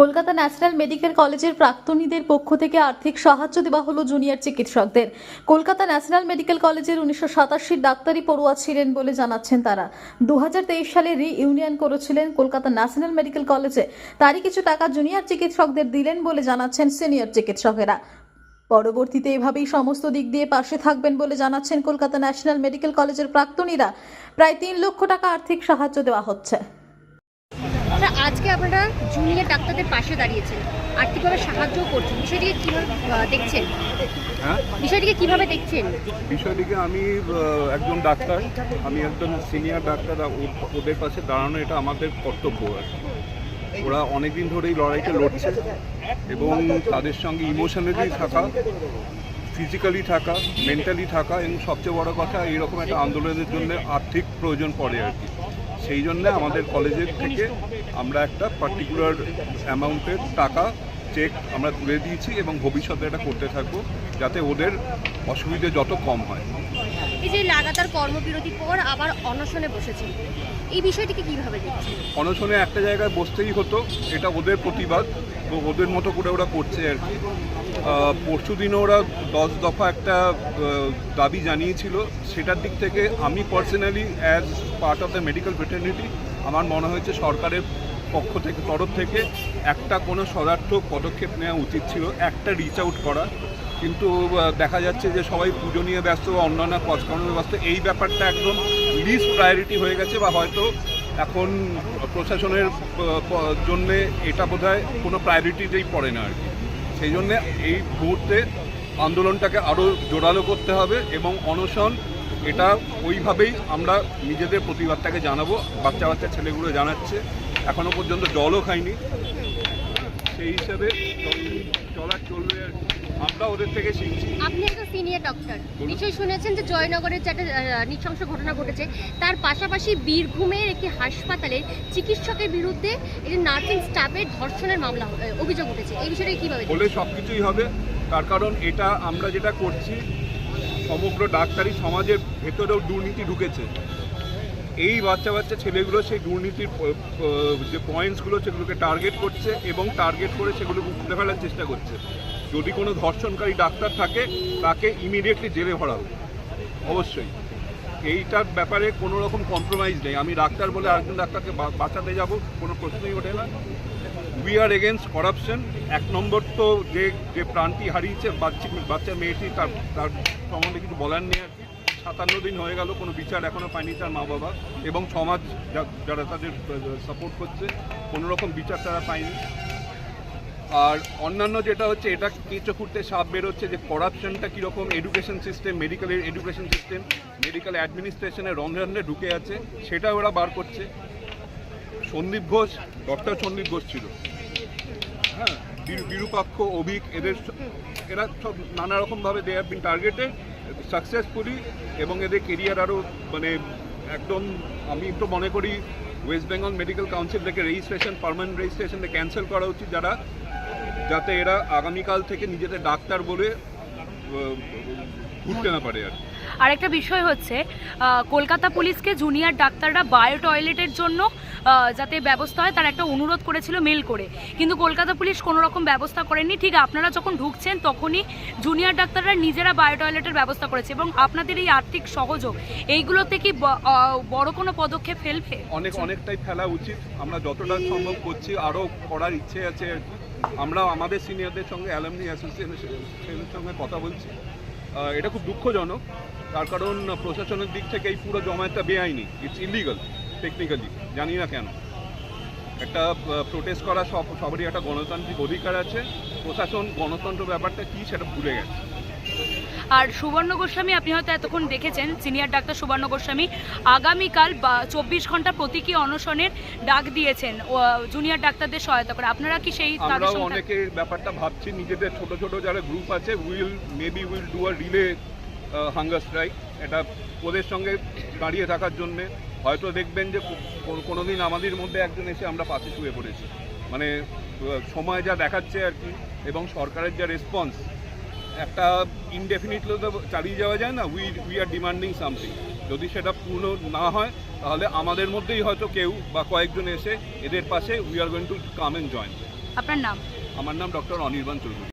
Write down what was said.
Kolkata national medical কলেজের প্রাক্তনীদের পক্ষ থেকে আর্থিক সাহায্য দেওয়া হলো জুনিয়র চিকিৎসকদের। কলকাতা ন্যাশনাল মেডিকেল কলেজের উনিশশো সাতাশির ডাক্তারি পড়ুয়া ছিলেন বলে জানাচ্ছেন তারা। দু হাজার তেইশ সালে রি ইউনিয়ন করেছিলেন কলকাতা ন্যাশনাল মেডিকেল কলেজে। তারই কিছু টাকা জুনিয়র চিকিৎসকদের দিলেন বলে জানাচ্ছেন সিনিয়র চিকিৎসকেরা। পরবর্তীতে এভাবেই সমস্ত দিক দিয়ে পাশে থাকবেন বলে জানাচ্ছেন কলকাতা ন্যাশনাল মেডিকেল কলেজের প্রাক্তনীরা। প্রায় তিন লক্ষ টাকা আর্থিক সাহায্য দেওয়া হচ্ছে। আচ্ছা আজকে আপনারা জুনিয়র ডাক্তারদের পাশে দাঁড়িয়েছেন। আর্থিকভাবে সাহায্য করছেন। বিষয়টিকে কীভাবে দেখছেন? হ্যাঁ? বিষয়টিকে কীভাবে দেখছেন? বিষয়টিকে আমি একজন ডাক্তার আমি একজন সিনিয়র ডাক্তার ও- ওদের পাশে দাঁড়ানো এটা আমাদের কর্তব্য আর। ওরা অনেকদিন ধরে এই লড়াইটা লড়ছে এবং তাদের সঙ্গে ইমোশনালি থাকা ফিজিক্যালি থাকা মেন্টালি থাকা এবং সবচেয়ে বড় কথা এইরকম একটা আন্দোলনের জন্য আর্থিক প্রয়োজন পড়ে আর কি। সেই জন্য আমাদের কলেজের থেকে আমরা একটা পার্টিকুলার অ্যামাউন্টের টাকা চেক আমরা তুলে দিয়েছি এবং ভবিষ্যতে এটা করতে থাকব যাতে ওদের অসুবিধে যত কম হয়। এই যে লাগাতার কর্মবিরতির পর আবার অনশনে বসেছেন এই বিষয়টিকে কীভাবে দেখছেন? অনশনে একটা জায়গায় বসতেই হতো এটা ওদের প্রতিবাদ। ওদের মতো করে ওরা করছে আর কি। পরশু দিনও ওরা দশ দফা একটা দাবি জানিয়েছিল। সেটার দিক থেকে আমি personally as part of the medical fraternity আমার মনে হয়েছে সরকারের পক্ষ থেকে, তরফ থেকে একটা কোনো সদার্থক পদক্ষেপ নেওয়া উচিত ছিল, একটা রিচ আউট করা। কিন্তু দেখা যাচ্ছে যে সবাই পুজো নিয়ে ব্যস্ত বা অন্যান্য কাজকর্মে ব্যস্ত, এই ব্যাপারটা একদম লিস্ট প্রায়োরিটি হয়ে গেছে বা হয়তো এখন প্রশাসনের জন্য এটা বোধহয় কোনো প্রায়োরিটিতেই পড়ে না আর কি। সেই জন্যে এই মুহূর্তে আন্দোলনটাকে আরও জোরালো করতে হবে এবং অনশন এটা ওইভাবেই আমরা নিজেদের প্রতিবাদটাকে জানাব। বাচ্চা বাচ্চা ছেলেগুলো জানাচ্ছে, এখনও পর্যন্ত জলও খাইনি সেই হিসাবে চলার চলবে আর কি। আমরা ওদের থেকে শিখছি আপনি একটা সিনিয়র ডক্টর। নিশ্চয়ই শুনেছেন যে জয়নগরের যে একটা নৃশংস ঘটনা ঘটেছে তার পাশাপাশি বীরভূমের একটি হাসপাতালে চিকিৎসকের বিরুদ্ধে একটি নার্সিং স্টাফের ধর্ষণের মামলা অভিযোগ উঠেছে এই বিষয়টাকে কীভাবে? হলে সব কিছুই হবে তার কারণ এটা আমরা যেটা করছি সমগ্র ডাক্তারি সমাজের ভেতরেও দুর্নীতি ঢুকেছে এই বাচ্চা বাচ্চা ছেলেগুলো সেই দুর্নীতির যে পয়েন্টসগুলো সেগুলোকে টার্গেট করছে এবং টার্গেট করে সেগুলোকে উঠে ফেলার চেষ্টা করছে। যদি কোনো ধর্ষণকারী ডাক্তার থাকে, তাকে ইমিডিয়েটলি জেলে ভরা হবে অবশ্যই। এইটার ব্যাপারে কোনো রকম কম্প্রোমাইজ নেই। আমি ডাক্তার বলে আরেকজন ডাক্তারকে বাঁচাতে যাব, কোনো প্রশ্নই ওঠে না। উই আর এগেনস্ট করাপশন এক নম্বর তো যে যে প্রাণটি হারিয়েছে বাচ্চা বাচ্চা মেয়েটি, তার তার সম্বন্ধে কিছু বলার নেই আর কি। সাতান্ন দিন হয়ে গেল, কোনো বিচার এখনও পায়নি তার মা বাবা এবং সমাজ যারা তাদের সাপোর্ট করছে, কোনো রকম বিচার তারা পায়নি। আর অন্যান্য যেটা হচ্ছে, এটা কেঁচো খুঁড়তে সাপ বেরোচ্ছে, যে করাপশনটা কীরকম এডুকেশন সিস্টেম মেডিকেলের এডুকেশন সিস্টেম মেডিকেল অ্যাডমিনিস্ট্রেশনের রন্ধে রন্ধে ঢুকে আছে, সেটা ওরা বার করছে। সন্দীপ ঘোষ ডক্টর সন্দীপ ঘোষ ছিল। হ্যাঁ বীর- বিরূপাক্ষ, অভিক, এদের এরা সব নানা রকমভাবে they have been targeted successfully এবং এদের কেরিয়ার আরও মানে একদম আমি একটু মনে করি ওয়েস্ট বেঙ্গল মেডিকেল কাউন্সিল থেকে রেজিস্ট্রেশন পারমানেন্ট রেজিস্ট্রেশনটা ক্যান্সেল করা উচিত যারা, যাতে এরা আগামীকাল থেকে নিজেদের ডাক্তার বলে ঘুরতে না পারে আর। আর একটা বিষয় হচ্ছে কলকাতা পুলিশকে জুনিয়র ডাক্তাররা বায়ো টয়লেটের জন্য যাতে ব্যবস্থা হয়, তার একটা অনুরোধ করেছিল মেল করে। কিন্তু কলকাতা পুলিশ কোনো রকম ব্যবস্থা করেনি ঠিক আপনারা যখন ঢুকছেন, তখনই জুনিয়র ডাক্তাররা নিজেরা বায়ো টয়লেটের ব্যবস্থা করেছে এবং আপনাদের এই আর্থিক সহযোগ, এইগুলোতে কি বড় কোনো পদক্ষেপ ফেলবে? অনেক, অনেকটাই ফেলা উচিত। আমরা যতটা সম্ভব করছি, আরও করার ইচ্ছে আছে আমরা আমাদের সিনিয়রদের সঙ্গে, অ্যালামনি অ্যাসোসিয়েশনের সঙ্গে কথা বলছি। এটা খুব দুঃখজনক। তার কারণ প্রশাসনের দিক থেকে এই পুরো জমায়েতটা বেআইনি। ইটস ইলিগাল টেকনিক্যালি জানি না কেন। একটা প্রোটেস্ট করা সব সবারই একটা গণতান্ত্রিক অধিকার আছে। প্রশাসন গণতন্ত্র ব্যাপারটা কী সেটা ভুলে গেছে। আর সুবর্ণ গোস্বামী আপনি হয়তো এতক্ষণ দেখেছেন সিনিয়র ডাক্তার সুবর্ণ গোস্বামী আগামীকাল চব্বিশ ঘণ্টা প্রতীকী অনশনের ডাক দিয়েছেন জুনিয়র ডাক্তারদের সহায়তা করে। আপনারা কি সেই তাদের আমরাও অনেকে ব্যাপারটা ভাবছি নিজেদের ছোট ছোট যারা গ্রুপ আছে will maybe will do a relay hunger strike এটা ওদের সঙ্গে দাঁড়িয়ে থাকার জন্যে হয়তো দেখবেন যে কো- কোনোদিন আমাদের মধ্যে একজন এসে আমরা পাশে শুয়ে পড়েছি। মানে সময় যা দেখাচ্ছে আর কি এবং সরকারের যা রেসপন্স একটা ইনডেফিনিটলি তো চালিয়ে যাওয়া যায় না we we are demanding something যদি সেটা পূর্ণ না হয় তাহলে আমাদের মধ্যেই হয়তো কেউ বা কয়েকজন এসে এদের পাশে we are going to come and join আপনার নাম? আমার নাম ডক্টর অনির্বাণ চৌধুরী।